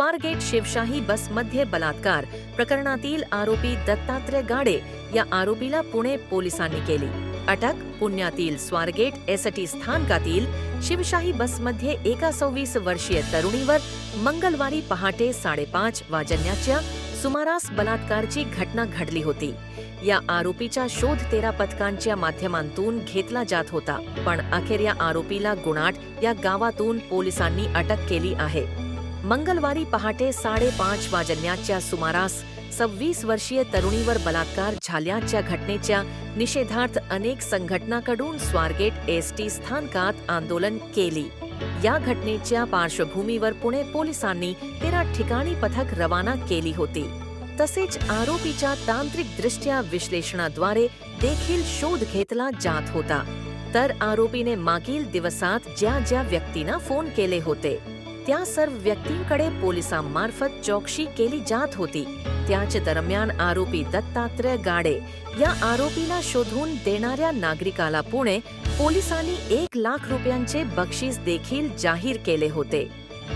स्वारगेट शिवशाही बसमध्ये बलात्कार. प्रकरणातील आरोपी दत्तात्रय गाडे या आरोपीला पुणे पोलिसांनी केली. अटक पुण्यातील स्वारगेट एसटी स्थानकातील शिवशाही बसमध्ये एका सव्वीस वर्षीय तरुणीवर मंगळवारी पहाटे साडेपाच वाजण्याच्या सुमारास बलात्कारची घटना घडली होती. या आरोपीचा शोध तेरा पथकांच्या माध्यमांतून घेतला जात होता पण अखेर या आरोपीला गुणाट या गावातून पोलिसांनी अटक केली आहे. मंगळवारी पहाटे साडेपाच वाजण्याच्या सुमारास सव्वीस वर्षीय तरुणीवर बलात्कार झाल्याच्या घटनेच्या निषेधार्थ अनेक संघटनाकडून स्वारगेट एस टी स्थानकात आंदोलन केली. या घटनेच्या पार्श्वभूमीवर पुणे पोलिसांनी तेरा ठिकाणी पथक रवाना केली होती. तसेच आरोपीच्या तांत्रिकदृष्ट्या विश्लेषणाद्वारे देखील शोध घेतला जात होता. तर आरोपीने मागील दिवसात ज्या ज्या व्यक्तींना फोन केले होते त्या सर्व व्यक्तींकडे पोलिसांमार्फत चौकशी केली जात होती. त्याच दरम्यान आरोपी दत्तात्रय गाडे या आरोपीला शोधून देणाऱ्या नागरिकाला पुणे पोलिसांनी एक लाख रुपयांचे बक्षीस देखील जाहीर केले होते.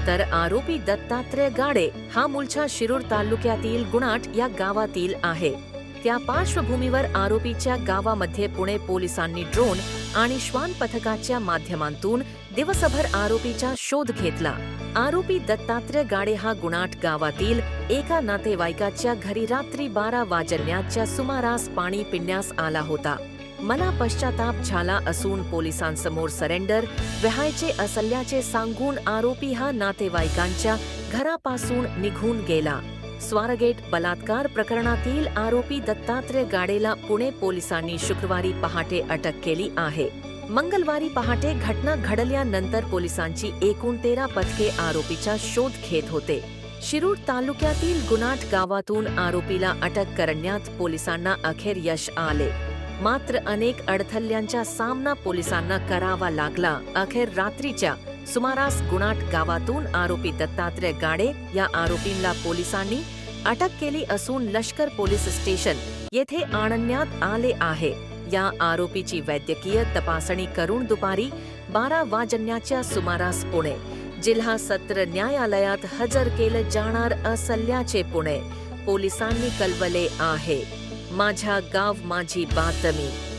तर आरोपी दत्तात्रय गाडे हा मूळच्या शिरूर तालुक्यातील गुणाट या गावातील आहे. त्या पार्श्वभूमीवर आरोपीच्या गावामध्ये पुणे पोलिसांनी ड्रोन आणि श्वान पथकाच्या माध्यमातून दिवसभर आरोपीचा शोध घेतला. आरोपी दत्तात्रय गाडे हा गुणाट गावातील एका नातेवाईकाच्या घरी रात्री बारा वाजण्याच्या सुमारास पाणी पिण्यास आला होता. मला पश्चाताप झाला असून पोलिसांसमोर सरेंडर व्हायचे असल्याचे सांगून आरोपी हा नातेवाईकांच्या घरापासून निघून गेला. स्वारगेट बलात्कार प्रकरणातील आरोपी दत्तात्रय गाडेला पुणे पोलिसांनी शुक्रवारी पहाटे अटक केली आहे. मंगळवारी पहाटे घटना घडल्यानंतर पोलिसांची एकूण तेरा पथके आरोपीचा शोध घेत होते. शिरूर तालुक्यातील गुनाट गावातून आरोपीला अटक करण्यात पोलिसांना अखेर यश आले. मात्र अनेक अडथल्यांचा सामना पोलिसांना करावा लागला. अखेर रात्रीच्या सुमारास गुणाट गावातून आरोपी दत्तात्रय गाडे या आरोपींना पोलिसांनी अटक केली असून लष्कर पोलीस स्टेशन येथे आणण्यात आले आहे. या आरोपीची वैद्यकीय तपासणी करून दुपारी बारा वाजण्याच्या सुमारास पुणे जिल्हा सत्र न्यायालयात हजर केलं जाणार असल्याचे पुणे पोलिसांनी कळवले आहे. माझ्या गाव माझी बातमी.